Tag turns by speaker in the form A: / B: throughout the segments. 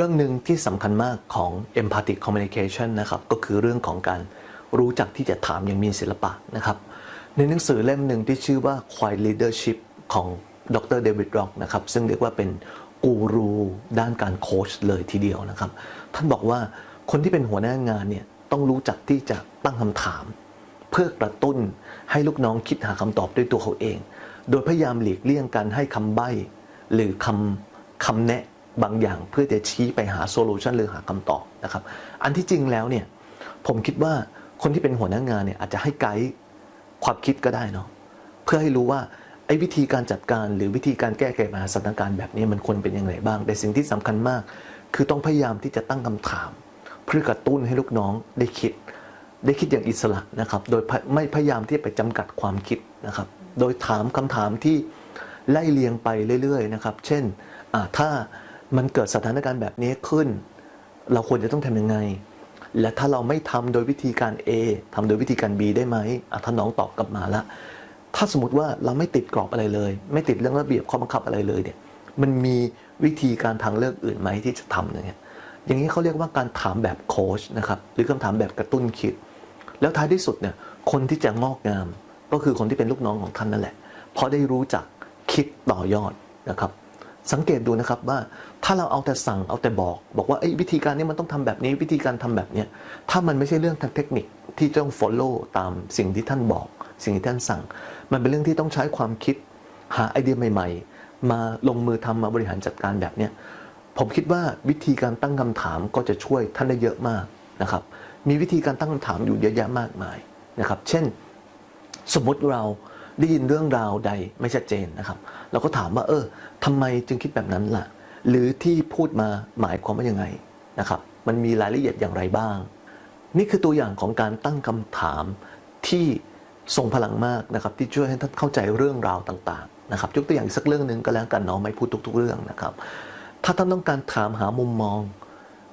A: รื่องหนึ่งที่สำคัญมากของ empathic communication นะครับก็คือเรื่องของการรู้จักที่จะถามอย่างมีศิลปะนะครับ ในหนังสือเล่มหนึ่งที่ชื่อว่า Quiet Leadership ของดรเดวิดร็อกนะครับซึ่งเรียกว่าเป็นกูรูด้านการโค้ชเลยทีเดียวนะครับ ท่านบอกว่าคนที่เป็นหัวหน้างานเนี่ยต้องรู้จักที่จะตั้งคำถาม เพื่อกระตุ้นให้ลูกน้องคิดหาคำตอบด้วยตัวเขาเอง โดยพยายามหลีกเลี่ยงการให้คำใบ้ หรือคำคำแนะ บางอย่างเพื่อจะชี้ไปหาโซลูชันหรือหาคำตอบนะครับ อันที่จริงแล้วเนี่ยผมคิดว่าคนที่เป็นหัวหน้างานเนี่ยอาจจะให้ไกด์ความคิดก็ได้เนาะเพื่อให้รู้ว่าไอ้วิธีการจัดการหรือวิธีการแก้ไขปัญหาสถานการณ์แบบนี้มันควรเป็นยังไงบ้าง แต่สิ่งที่สำคัญมาก คือต้องพยายามที่จะตั้งคำถาม เพื่อกระตุ้นให้ลูกน้องได้คิด ได้คิดอย่างอิสระนะครับ โดยไม่พยายามที่จะไปจำกัดความคิดนะครับ โดยถามคำถามที่ไล่เลียงไปเรื่อยๆนะครับ เช่นอ่าถ้า มันเกิดสถานการณ์แบบนี้ขึ้น เราควรจะต้องทำยังไง และถ้าเราไม่ทำโดยวิธีการ A ทำโดยวิธีการ B ได้ไหมอะถ้าน้องตอบกลับมาแล้วถ้าสมมติว่าเราไม่ติดกรอบอะไรเลย ไม่ติดเรื่องระเบียบข้อบังคับอะไรเลยเนี่ยมันมีวิธีการทางเลือกอื่นไหมที่จะทำเนี่ยอย่างนี้เขาเรียกว่าการถามแบบโค้ชนะครับหรือคำถามแบบกระตุ้นคิด แล้วท้ายที่สุดเนี่ยคนที่จะงอกงาม ก็คือคนที่เป็นลูกน้องของท่านนั่นแหละเพราะได้รู้จักคิดต่อยอดนะครับ สังเกตดูนะครับว่าถ้าเราเอาแต่สั่งเอาแต่บอก บอกว่าไอ้วิธีการนี้มันต้องทำแบบนี้วิธีการทำแบบนี้ถ้ามันไม่ใช่เรื่องทางเทคนิคที่ต้อง follow ตามสิ่งที่ท่านบอก สิ่งที่ท่านสั่ง มันเป็นเรื่องที่ต้องใช้ความคิดหาไอเดียใหม่ ๆ มาลงมือทำมาบริหารจัดการแบบนี้ผมคิดว่าวิธีการตั้งคำถามก็จะช่วยท่านได้เยอะมากนะครับมีวิธีการตั้งคำถามอยู่เยอะแยะมากมายนะครับเช่น สมมติเรา ได้ยินเรื่องราวใดไม่ชัดเจนนะครับ เราก็ถามว่า เออทำไมจึงคิดแบบนั้นล่ะ หรือที่พูดมาหมายความว่ายังไงนะครับ มันมีรายละเอียดอย่างไรบ้าง นี่คือตัวอย่างของการตั้งคำถามที่ทรงพลังมากนะครับ ที่ช่วยให้ท่านเข้าใจเรื่องราวต่างๆนะครับยกตัวอย่างสักเรื่องหนึ่งก็แล้วกันเนาะไม่พูดทุก ๆ เรื่องนะครับ ถ้าท่านต้องการถามหามุมมอง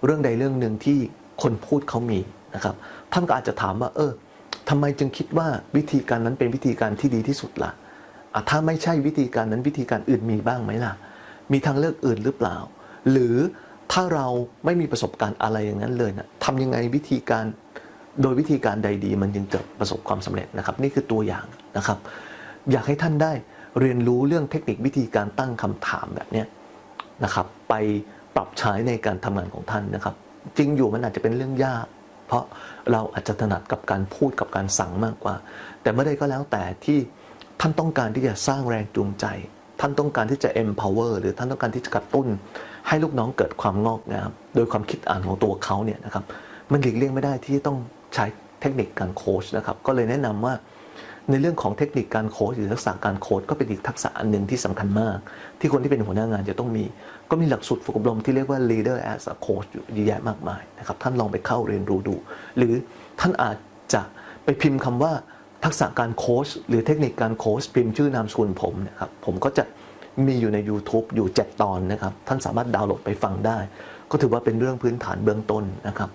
A: เรื่องใดเรื่องหนึ่งที่คนพูดเขามีนะครับ ท่านก็อาจจะถามว่า เออ ทำไมจึงคิดว่าวิธีการนั้นเป็นวิธีการที่ดีที่สุดล่ะอะถ้าไม่ใช่วิธีการนั้นวิธีการอื่นมีบ้างไหมล่ะ มีทางเลือกอื่นหรือเปล่า หรือถ้าเราไม่มีประสบการณ์อะไรอย่างนั้นเลยนะทำยังไงวิธีการโดยวิธีการใดดีมันจึงจะประสบความสำเร็จนะครับ นี่คือตัวอย่างนะครับ อยากให้ท่านได้เรียนรู้เรื่องเทคนิควิธีการตั้งคำถามแบบนี้นะครับ ไปปรับใช้ในการทำงานของท่านนะครับ จริงอยู่มันอาจจะเป็นเรื่องยาก เพราะเราอาจจะถนัดกับการพูดกับการสั่งมากกว่า แต่เมื่อใดก็แล้วแต่ที่ท่านต้องการที่จะสร้างแรงจูงใจ ท่านต้องการที่จะ empower หรือท่านต้องการที่จะกระตุ้น ให้ลูกน้องเกิดความงอกงามโดยความคิดอ่านของตัวเขาเนี่ยนะครับมันหลีกเลี่ยงไม่ได้ที่ต้องใช้เทคนิคการโค้ชนะครับก็เลยแนะนำว่า ในเรื่องของเทคนิคการโค้ชหรือทักษะการโค้ชก็เป็นอีกทักษะอันหนึ่งที่สำคัญมาก ที่คนที่เป็นหัวหน้างานจะต้องมี ก็มีหลักสูตรฝึกอบรมที่เรียกว่า leader as a coach อยู่เยอะแยะมากมายนะครับท่านลองไปเข้าเรียนรู้ดู หรือท่านอาจจะไปพิมพ์คำว่าทักษะการโค้ชหรือเทคนิคการโค้ชพิมพ์ชื่อนามสกุลผมนะครับผมก็จะมีอยู่ใน YouTube อยู่ 7 ตอนนะครับ ท่านสามารถดาวน์โหลดไปฟังได้ ก็ถือว่าเป็นเรื่องพื้นฐานเบื้องต้นนะครับ